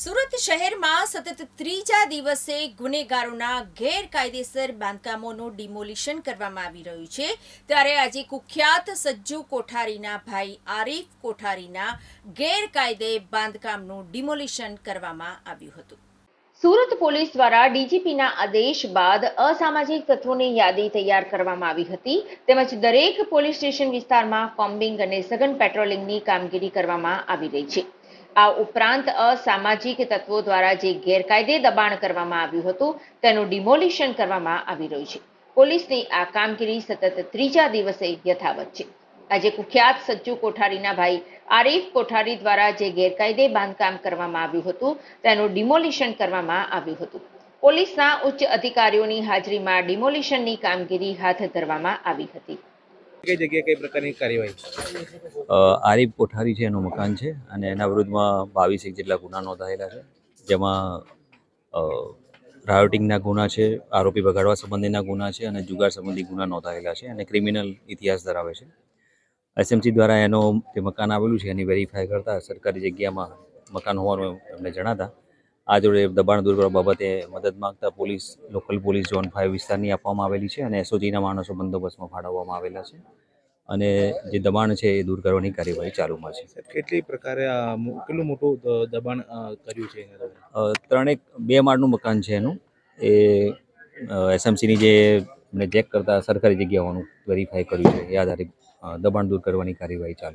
સુરત શહેરમાં સતત ત્રીજા દિવસે ગુનેગારોના ગેરકાયદેસર બાંધકામોનું ડિમોલિશન કરવામાં આવી રહ્યું છે. ત્યારે આજે કુખ્યાત સજ્જુ કોઠારીના ભાઈ આરીફ કોઠારીના ગેરકાયદે બાંધકામનું ડિમોલિશન કરવામાં આવ્યું હતું. સુરત પોલીસ દ્વારા ડીજીપીના આદેશ બાદ અસામાજિક તત્વોની યાદી તૈયાર કરવામાં આવી હતી. તેમજ દરેક પોલીસ સ્ટેશન વિસ્તારમાં કોમ્બિંગ અને સઘન પેટ્રોલિંગની કામગીરી કરવામાં આવી રહી છે. આ ઉપરાંત અસામાજિક તત્વો દ્વારા જે ગેરકાયદે દબાણ કરવામાં આવ્યું હતું, તેનું ડિમોલિશન કરવામાં આવી રહ્યું છે. પોલીસની આ કામગીરી સતત ત્રીજા દિવસે યથાવત છે. આજે કુખ્યાત સજ્જુ કોઠારીના ભાઈ આરીફ કોઠારી દ્વારા જે ગેરકાયદે બાંધકામ કરવામાં આવ્યું હતું, તેનું ડિમોલિશન કરવામાં આવ્યું હતું. પોલીસના ઉચ્ચ અધિકારીઓની હાજરીમાં ડિમોલિશનની કામગીરી હાથ ધરવામાં આવી હતી. કઈ જગ્યાએ કઈ પ્રકારની કાર્યવાહી આરીફ કોઠારી છે એનું મકાન છે અને એના વિરુદ્ધમાં બાવીસ એક જેટલા ગુના નોંધાયેલા છે. જેમાં રાયોટિંગના ગુના છે, આરોપી બગાડવા સંબંધીના ગુના છે અને જુગાર સંબંધી ગુના નોંધાયેલા છે અને ક્રિમિનલ ઇતિહાસ ધરાવે છે. એસએમસી દ્વારા એનો જે મકાન આવેલું છે એની વેરીફાઈ કરતા સરકારી જગ્યામાં મકાન હોવાનું એમને જણાતા આ જોડે દબાણ દૂર કરવા બાબતે મદદ માંગતા police local police zone five વિસ્તારની આપવામાં આવેલી છે અને એસઓજીના માણસો બંદોબસ્તમાં ફાળવવામાં આવેલા છે. અને જે દબાણ છે એ દૂર કરવાની કાર્યવાહી ચાલુમાં છે. કેટલી પ્રકારે આ કેટલું મોટું દબાણ કર્યું છે ત્રણેક બે માળનું મકાન છે એનું. એ એસએમસીની જે એમને ચેક કરતા સરકારી જગ્યાઓનું વેરીફાઈ કર્યું છે. એ આધારે દબાણ દૂર કરવાની કાર્યવાહી ચાલુ